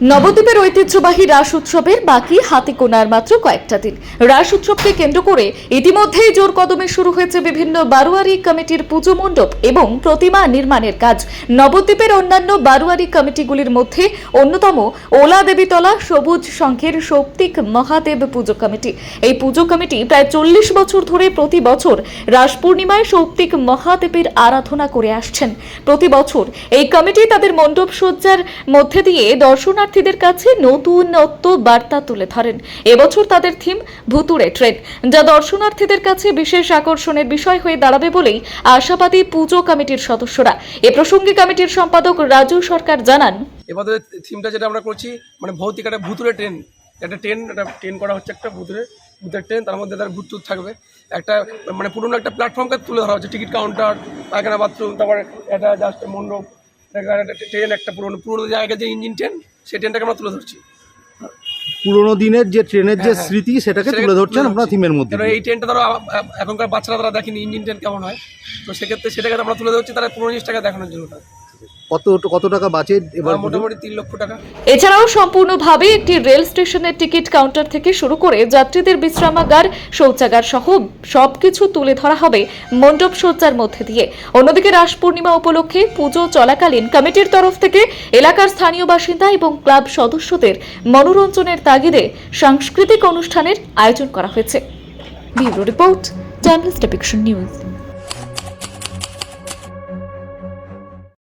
নবদ্বীপের ঐতিহ্যবাহী রাস উৎসবের বাকি হাতে গোনার মাত্র কয়েকটা দিন। রাস উৎসবকে কেন্দ্র করে ইতিমধ্যেই জোর কদমে শুরু হয়েছে বিভিন্ন বারোয়ারি কমিটির পুজো মণ্ডপ এবং প্রতিমা নির্মাণের কাজ। নবদ্বীপের অন্যান্য বারোয়ারি কমিটিগুলির মধ্যে অন্যতম ওলা দেবীতলা সবুজ সংঘের সৌপ্তিক মহাদেব পুজো কমিটি। এই পুজো কমিটি প্রায় চল্লিশ বছর ধরে প্রতি বছর রাস পূর্ণিমায় সৌপ্তিক মহাদেবের আরাধনা করে আসছেন। প্রতি বছর এই কমিটি তাদের মণ্ডপ সজ্জার মধ্যে দিয়ে দর্শনার্থীদের কাছে নতুনত্ব বার্তা তুলে ধরেন। এবছর তাদের থিম ভুতুড়ে ট্রেন যা দর্শনার্থীদের কাছে বিশেষ আকর্ষণের বিষয় হয়ে দাঁড়াবে বলেই আশাবাদী পুজো কমিটির সদস্যরা। এ প্রসঙ্গে কমিটির সম্পাদক রাজু সরকার জানান, এবারে থিমটা যেটা আমরা করছি মানে ভৌতিক একটা ভুতুরে ট্রেন, একটা ট্রেন একটা ট্রেন করা হচ্ছে একটা ভুতুরে ভূতের ট্রেন, তার মধ্যে তার ভূত থাকবে। একটা মানে পুরনো একটা প্ল্যাটফর্মকে তুলে ধরা হচ্ছে, টিকিট কাউন্টার, পায়খানা বাথরুম, তারপরে একটা জাস্ট মণ্ডপ ট্রেন একটা পুরনো পুরনো জায়গায় যে ইঞ্জিন ট্রেন সেই ট্রেনটাকে আমরা তুলে ধরছি পুরোনো দিনের যে ট্রেনের যে হ্যাঁ, হ্যাঁ। স্মৃতি সেটাকে তুলে ধরছেন আপনার থিমের মধ্যে এই ট্রেনটা ধরো এখনকার বাচ্চারা তারা দেখেনি ইঞ্জিন ট্রেন কেমন হয় তো সেক্ষেত্রে সেটাকে আমরা তুলে ধরছি তারা পুরোনো জিনিসটাকে দেখানোর জন্য। কত কত টাকা বাজেট এবার মোটামুটি তিন লক্ষ টাকা। এছাড়াও সম্পূর্ণভাবে একটি রেল স্টেশনের টিকিট কাউন্টার থেকে শুরু করে যাত্রীদের বিশ্রামাগার শৌচাগার সহ সবকিছু তুলে ধরা হবে মণ্ডপ সজ্জার মধ্যে দিয়ে। অন্যদিকে রাস পূর্ণিমা উপলক্ষে পুজো চলাকালীন কমিটির তরফ থেকে এলাকার স্থানীয় বাসিন্দা এবং ক্লাব সদস্যদের মনোরঞ্জনের তাগিদে সাংস্কৃতিক অনুষ্ঠানের আয়োজন করা হয়েছে। Bureau report journalist depiction news.